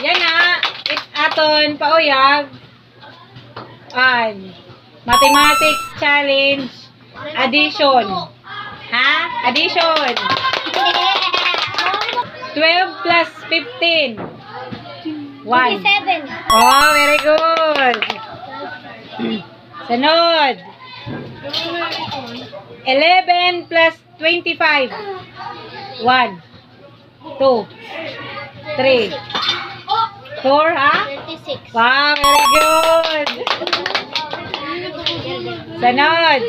Yan na. It aton pauyag. An. Mathematics challenge. Addition. Ha? Addition. 12 plus 15. 1. 27. Oh, very good. Sunod. 11 plus 25. 1, 2, 3, 4, ha? 36. Wow, very good. Sunod.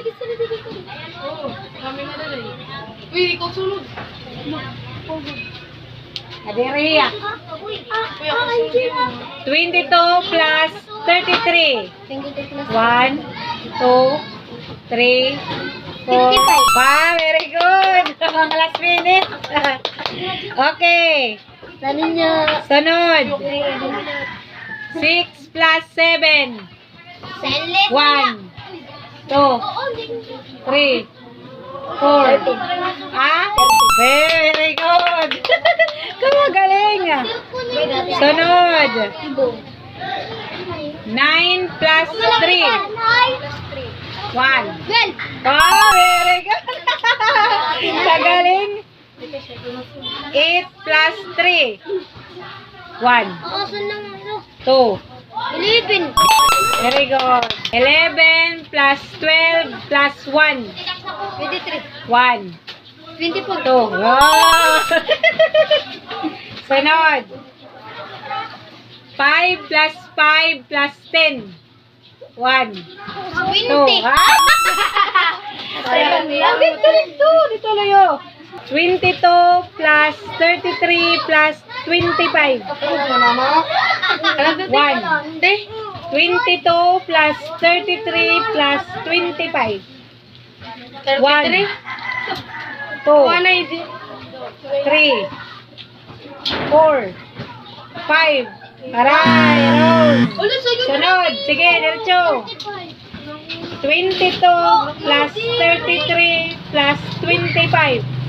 Uy, ikaw sunod. Adiriya. Kuya, 22 plus 33. 22 plus 1, 2, 3, 4. 55. Wow, very good. Mga last minute. okay. Niya. Sunod. 6 plus 7. Senlet. 1, 2, 3, 4. Ah? Very good. Kumagaling. Sunod. 9 plus 3. 1. 12. Wow, very good. Kagaling. 8 plus 3. 1, Asan lang ano? 2. 11. Very good. 11 plus 12 plus 1. 23. 1, 24. 2. Wow. Sunod. 5 plus 5 plus 10. 1, 2. 20. Ha? Ah, dito, dito. Dito layo. 22 plus 33 plus 25. 1. 22 plus 33 plus 25. 1. 2. 3. 4. 5. Aray, roll. Sunod. Sige, diretso. 22 plus 33 plus 25.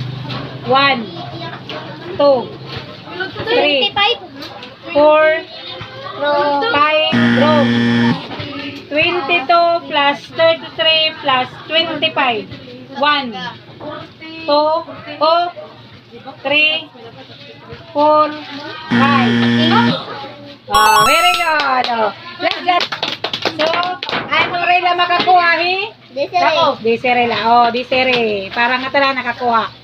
1. 2. 3. 25. 4. 5. Draw. 22 plus 33 plus 25. 1. 2. Oh. 3. 4. 5. Oh, very good. Oh. Let's just... So, rin lang makakuha, hi? Desiree. Ako, di sere la. Oh, di sere. Para nga tala nakakuha.